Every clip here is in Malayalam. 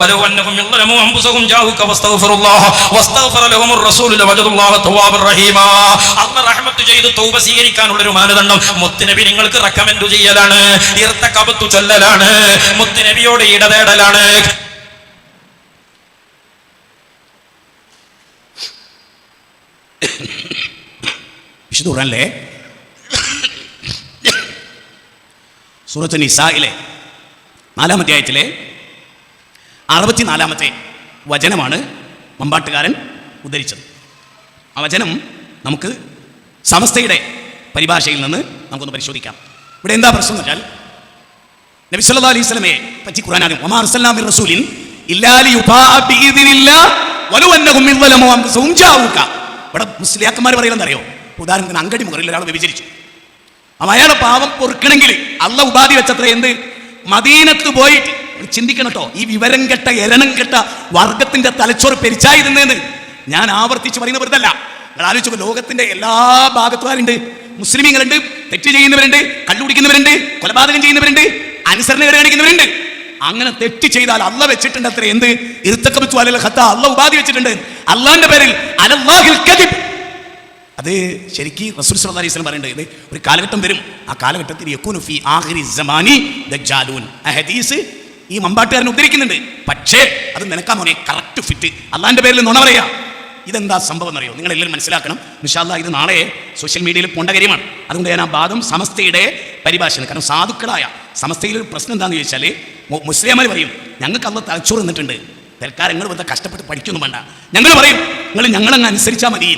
ولو انهم ظلموا انفسهم جاءوك واستغفروا الله واستغفر لهم الرسول لوجدوا الله توابا رحيما അന്ന് റഹ്മത്ത് ചെയ്ത് തൗബ സ്വീകരിക്കാനുള്ള ഒരു മാനദണ്ഡം മുത്തുനബി നിങ്ങൾക്ക് റെക്കമെൻഡ് ചെയ്യലാണ് ഇർത്തക്കബത്തു ചൊല്ലലാണ് മുത്തുനബിയോട് ഇടതേടലാണ് വിശുദ്ധ ഖുർആനിലെ സൂറത്ത് നിസായിലെ നാലാം അധ്യായത്തിലെ അറുപത്തിനാലാമത്തെ വചനമാണ് മമ്പാട്ടുകാരൻ ഉദ്ധരിച്ചത്. ആ വചനം നമുക്ക് സമസ്തയുടെ പരിഭാഷയിൽ നിന്ന് നമുക്കൊന്ന് പരിശോധിക്കാം. ഇവിടെ എന്താ പ്രശ്നം എന്ന് വെച്ചാൽ നബി അലൈഹി വസല്ലമയെ പറ്റി ഖുർആനാണ് വമാ അർസൽനാ റസൂലിൻ ഇവിടെ മുസ്ലിയാക്കന്മാർ പറയുന്നത് അറിയോ ഉദാഹരണത്തിന് അങ്കടി മുറിയിൽ ഒരാൾ വ്യഭിചരിച്ചു. അയാളെ പാവം പൊറുക്കണമെങ്കിൽ അള്ള ഉപാധി വെച്ചത്ര എന്ത്? മദീനത്ത് പോയിട്ട് ചിന്തിക്കണം കേട്ടോ ഈ വിവരം കെട്ട എരണം കെട്ട വർഗത്തിന്റെ തലച്ചോറ് പെരിച്ചായിരുന്നെന്ന് ഞാൻ ആവർത്തിച്ച് പറയുന്ന വെറുതല്ല. നിങ്ങൾ ആലോചിച്ചപ്പോൾ ലോകത്തിന്റെ എല്ലാ ഭാഗത്തുകാരുണ്ട്. മുസ്ലിമീങ്ങളുണ്ട് തെറ്റ് ചെയ്യുന്നവരുണ്ട് കള്ളുപിടിക്കുന്നവരുണ്ട് കൊലപാതകം ചെയ്യുന്നവരുണ്ട് അനുസരണകൾ കാണിക്കുന്നവരുണ്ട്. അങ്ങനെ തെറ്റ് ചെയ്താൽ അല്ല വെച്ചിട്ടുണ്ട് അത്ര. എന്ത്? ഇരുത്തക്കമിച്ചു അല്ല ഹത്ത അല്ല ഉപാധി വെച്ചിട്ടുണ്ട്. അല്ലാന്റെ പേരിൽ അലല്ലാഹിൽ കദിബ്. അത് ശരിക്ക് റസൂൽ സല്ലല്ലാഹു അലൈഹി വസല്ലം പറയുന്നത് ഒരു കാലഘട്ടം വരും. ആ കാലഘട്ടത്തിൽ യക്കൂനു ഫി ആഖിരി സമാനി ദജ്ജാലൂൻ. ഹദീസ് ഈ മമ്പാട്ടുകാരൻ ഉദ്ധരിക്കുന്നുണ്ട്. പക്ഷേ അത് നിനക്കാ മോനെ കറക്റ്റ് ഫിറ്റ് അള്ളാന്റെ പേരിൽ നുണ പറയാ. ഇതെന്താ സംഭവം എന്നറിയോ? നിങ്ങൾ എല്ലാവരും മനസ്സിലാക്കണം. നിഷാല്ല ഇത് നാളെ സോഷ്യൽ മീഡിയയിൽ പോണ്ട കാര്യമാണ്. അതുകൊണ്ട് ഞാൻ ആ ഭാഗം സമസ്തയുടെ പരിഭാഷയാണ്. കാരണം സാധുക്കളായ സമസ്തയിൽ ഒരു പ്രശ്നം എന്താണെന്ന് ചോദിച്ചാൽ മുസ്ലിംമാർ പറയും ഞങ്ങൾക്ക് അള്ള തലച്ചോറ് നിന്നിട്ടുണ്ട് തൽക്കാലം നിങ്ങൾ വെറുതെ കഷ്ടപ്പെട്ട് പഠിക്കൊന്നും വേണ്ട. ഞങ്ങൾ പറയും നിങ്ങൾ ഞങ്ങളങ്ങ് അനുസരിച്ചാൽ മതി.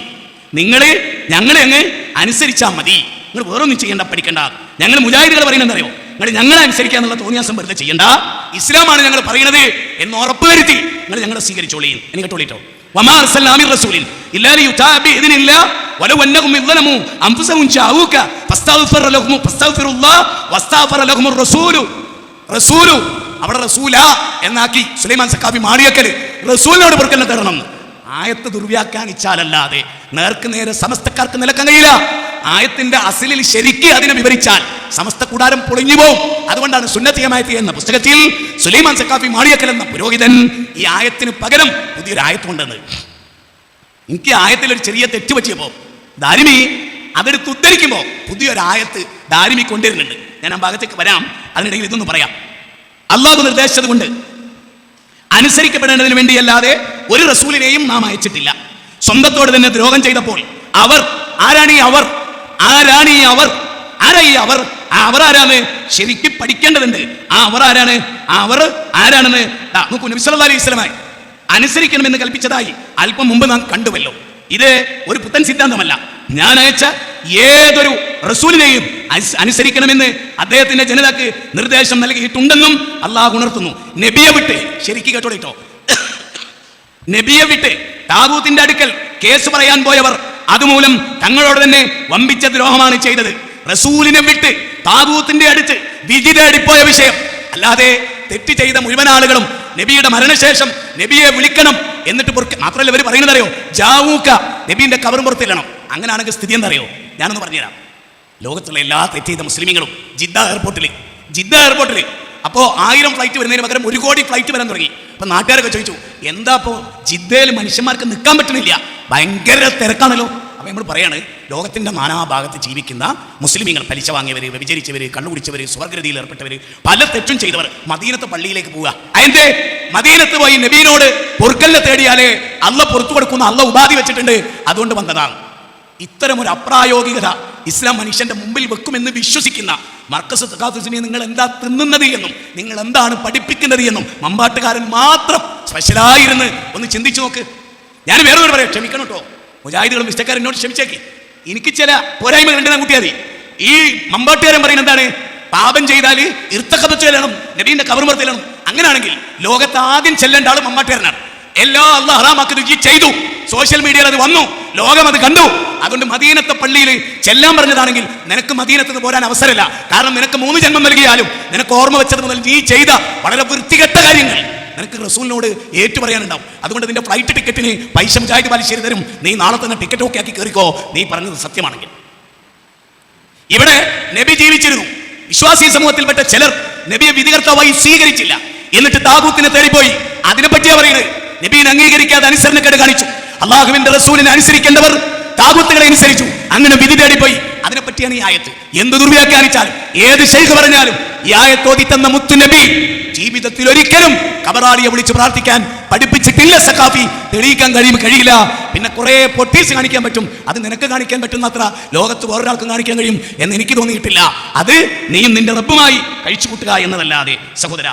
നിങ്ങൾ ഞങ്ങളെ അങ്ങ് അനുസരിച്ചാൽ മതി. നിങ്ങൾ വേറൊന്നും ചെയ്യേണ്ട പഠിക്കേണ്ട. ഞങ്ങൾ മുജാഹിദുകൾ പറയുന്നത് അറിയോ? നിങ്ങൾ ഞങ്ങളെ അനുസരിക്കുക എന്നുള്ള തോന്നിയാസം വെറുതെ ചെയ്യണ്ട. ഇസ്ലാമാണ് ഞങ്ങൾ പറയുന്നത് എന്ന് ഉറപ്പുവരുത്തി. നിങ്ങൾ ഞങ്ങളെ സ്വീകരിച്ചോളി എനിക്ക് കേട്ടോളിട്ടോ? അവിടെ റസൂല എന്നാക്കി സുലൈമാൻ സക്കാബി മാറിയക്കൽ. റസൂലിനോട് പൊറുക്കലിനെ തരണം. ആയത്ത് ദുർവ്യാഖ്യാനിച്ചാലല്ലാതെ നേർക്ക് നേരെ സമസ്തക്കാർക്ക് നിലക്കാൻ കഴിയില്ല ആയത്തിന്റെ അസിലിൽ ശരിക്ക് അതിനെ വിവരിച്ചാൽ സമസ്ത കൂടാരം പൊളിഞ്ഞു പോകും അതുകൊണ്ടാണ് സുന്നത്തിയമായത്തി എന്ന പുസ്തകത്തിൽ സുലൈമാൻ സക്കാഫി മാളിയക്കൽ എന്ന പുരോഹിതൻ ഈ ആയത്തിന് പകരം പുതിയൊരു ആയത്ത് കൊണ്ടുവന്നത്. എനിക്ക് ആയത്തിൽ ഒരു ചെറിയ തെറ്റ് പറ്റിയപ്പോ ദാരിമി അതെടുത്ത് പുതിയൊരു ആയത്ത് ദാരിമി കൊണ്ടുവരുന്നുണ്ട്. ഞാൻ ആ ഭാഗത്തേക്ക് വരാം. അതിനിടയിൽ ഇതൊന്ന് പറയാം. അള്ളാഹു നിർദ്ദേശിച്ചത് കൊണ്ട് അനുസരിക്കപ്പെടേണ്ടതിന് വേണ്ടിയല്ലാതെ ഒരു റസൂലിനെയും നാം അയച്ചിട്ടില്ല. സ്വന്തത്തോട് തന്നെ ദ്രോഹം ചെയ്തപ്പോൾ അവർ ആരാണ് ഈ അവർ? ആരാണ് ഈ അവർ? ആരാ ഈ അവർ? അവർ ആരാണ്? ശരിക്കും പഠിക്കേണ്ടതുണ്ട്. ആ അവർ ആരാണ്? അവർ ആരാണെന്ന് നോക്കൂ നബി അലൈഹി അനുസരിക്കണമെന്ന് കൽപ്പിച്ചതായി അല്പം മുമ്പ് നാം കണ്ടുവല്ലോ. ഇത് ഒരു പുത്തൻ സിദ്ധാന്തമല്ല. ഞാൻ അയച്ച ഏതൊരു റസൂലിനെയും അനുസരിക്കണമെന്ന് അദ്ദേഹത്തിന്റെ ജനതക്ക് നിർദ്ദേശം നൽകിയിട്ടുണ്ടെന്നും അള്ളാഹ് ഉണർത്തുന്നു. നബിയെ വിട്ട് ശരിക്കും കേട്ടോളിട്ടോ നബിയെ വിട്ട് താബൂത്തിന്റെ അടുക്കൽ കേസ് പറയാൻ പോയവർ അതുമൂലം തങ്ങളോട് തന്നെ വമ്പിച്ച ദ്രോഹമാണ് ചെയ്തത്. റസൂലിനെ വിട്ട് താബൂത്തിന്റെ അടുത്ത് വിധി തേടിപ്പോയ വിഷയം. അല്ലാതെ തെറ്റ് ചെയ്ത മുഴുവൻ ആളുകളും നബിയുടെ മരണശേഷം നബിയെ വിളിക്കണം എന്നിട്ട് പുറത്ത് മാത്രമല്ല ഇവർ പറയുന്നത് അറിയോ? ജാവൂക്ക നബീന്റെ കവറും പുറത്തില്ലണം അങ്ങനെയാണെങ്കിൽ സ്ഥിതി എന്തറിയോ? ഞാനൊന്ന് പറഞ്ഞുതരാം. ലോകത്തുള്ള എല്ലാ തെറ്റ് ചെയ്ത മുസ്ലിമീങ്ങളും ജിദ്ദ എയർപോർട്ടിൽ ജിദ്ദ എയർപോർട്ടിൽ അപ്പോൾ ആയിരം ഫ്ലൈറ്റ് വരുന്നതിന് പകരം ഒരു കോടി ഫ്ലൈറ്റ് വരാൻ തുടങ്ങി. അപ്പൊ നാട്ടുകാരൊക്കെ ചോദിച്ചു എന്താ ഇപ്പോൾ ജിദ്ദയിൽ മനുഷ്യന്മാർക്ക് നിൽക്കാൻ പറ്റുന്നില്ല? ഭയങ്കര തിരക്കാണല്ലോ. അപ്പോൾ നമ്മൾ പറയാണ് ലോകത്തിന്റെ നാനാഭാഗത്ത് ജീവിക്കുന്ന മുസ്ലിമീങ്ങൾ പലിശ വാങ്ങിയവർ വ്യഭിചരിച്ചവർ കണ്ണുകുടിച്ചവർ സ്വർഗരതിയിൽ ഏർപ്പെട്ടവർ പല തെറ്റും ചെയ്തവർ മദീനത്ത് പള്ളിയിലേക്ക് പോവുക. അതിന്റെ മദീനത്ത് പോയി നബീനോട് പൊറുക്കലിനെ തേടിയാലേ അള്ള പുറത്തു കൊടുക്കുന്ന അള്ള ഉപാധി വെച്ചിട്ടുണ്ട്. അതുകൊണ്ട് വന്നതാണ്. ഇത്തരം ഒരു അപ്രായോഗികത ഇസ്ലാം മനുഷ്യന്റെ മുമ്പിൽ വെക്കുമെന്ന് വിശ്വസിക്കുന്ന മർക്കസ് തക്കാത്തുസിനെ നിങ്ങൾ എന്താ തിന്നുന്നത് എന്നും നിങ്ങൾ എന്താണ് പഠിപ്പിക്കുന്നത് എന്നും മമ്പാട്ടുകാരൻ മാത്രം സ്പെഷ്യലായിരുന്ന് ഒന്ന് ചിന്തിച്ചു നോക്ക്. ഞാൻ വേറെ ഒരു പറയാം. ക്ഷമിക്കണം കേട്ടോ. മുജാഹിദുകളും മിസ്റ്റക്കാരും എന്നോട് ക്ഷമിച്ചേക്ക്. എനിക്ക് ചില പോരായ്മകൾ ഉണ്ടെന്ന് കൂട്ടിയാൽ മതി. ഈ മമ്പാട്ടുകാരൻ പറയുന്നത് എന്താണ്? പാപം ചെയ്താൽ ഇർത്തക്കഥ ചെല്ലണം നബീന്റെ കവർമർ ചെല്ലണം അങ്ങനെയാണെങ്കിൽ ലോകത്ത് ആദ്യം ചെല്ലേണ്ട ആൾ മമ്പാട്ടുകാരനാണ്. എല്ലാ അള്ള ഹറാമാക്കി ചെയ്തു. സോഷ്യൽ മീഡിയയിൽ അത് വന്നു. ലോകം അത് കണ്ടു. അതുകൊണ്ട് മദീനത്തെ പള്ളിയിൽ ചെല്ലാൻ പറഞ്ഞതാണെങ്കിൽ നിനക്ക് മദീനത്ത് പോരാൻ അവസരമില്ല. കാരണം നിനക്ക് മൂന്ന് ജന്മം നൽകിയാലും നിനക്ക് ഓർമ്മ വെച്ചത് മുതൽ നീ ചെയ്ത വളരെ വൃത്തികെട്ട കാര്യങ്ങൾ നിനക്ക് റസൂലിനോട് ഏറ്റു പറയാനുണ്ടാവും അതുകൊണ്ട് നിന്റെ ഫ്ലൈറ്റ് ടിക്കറ്റിന് പൈസ മുജാഹിദ് ബാലിശ്ശേരി തരും. നീ നാളെ തന്നെ ടിക്കറ്റ് ഒക്കെ ആക്കി കയറിക്കോ നീ പറഞ്ഞത് സത്യമാണെങ്കിൽ. ഇവിടെ നബി ജീവിച്ചിരുന്നു. വിശ്വാസി സമൂഹത്തിൽപ്പെട്ട ചിലർ നബിയെ വിധികർത്താവായി സ്വീകരിച്ചില്ല. എന്നിട്ട് താകൂത്തിനെ തേടിപ്പോയി. അതിനെ പറ്റിയാ പറയുന്നത്? നബീനെ അംഗീകരിക്കാതെ അനുസരണക്കേട് കാണിച്ചു. അള്ളാഹുവിന്റെ റസൂലിനെ അനുസരിക്കേണ്ടവർ താകൂത്തുകളെ അനുസരിച്ചു. അങ്ങനെ വിധി തേടിപ്പോയി. അതിനെപ്പറ്റിയാണ് ഈ ആയത്ത്. എന്ത് ദുർവ്യാഖ്യാനിച്ചാലും ഏത് ശൈഖ് പറഞ്ഞാലും ഈ ആയത്തോതി തന്ന മുത്തു നബി ജീവിതത്തിൽ ഒരിക്കലും കബറാളിയെ വിളിച്ച് പ്രാർത്ഥിക്കാൻ പഠിപ്പിച്ചിട്ടില്ല സഖാഫി. തെളിയിക്കാൻ കഴിയും കഴിയില്ല. പിന്നെ കുറെ പൊട്ടീസ് കാണിക്കാൻ പറ്റും. അത് നിനക്ക് കാണിക്കാൻ പറ്റുന്ന അത്ര ലോകത്ത് വേറൊരാൾക്കും കാണിക്കാൻ കഴിയും എന്ന് എനിക്ക് തോന്നിയിട്ടില്ല. അത് നീയും നിന്റെ റബ്ബുമായി കഴിച്ചു കൂട്ടുക എന്നതല്ലാതെ സഹോദര.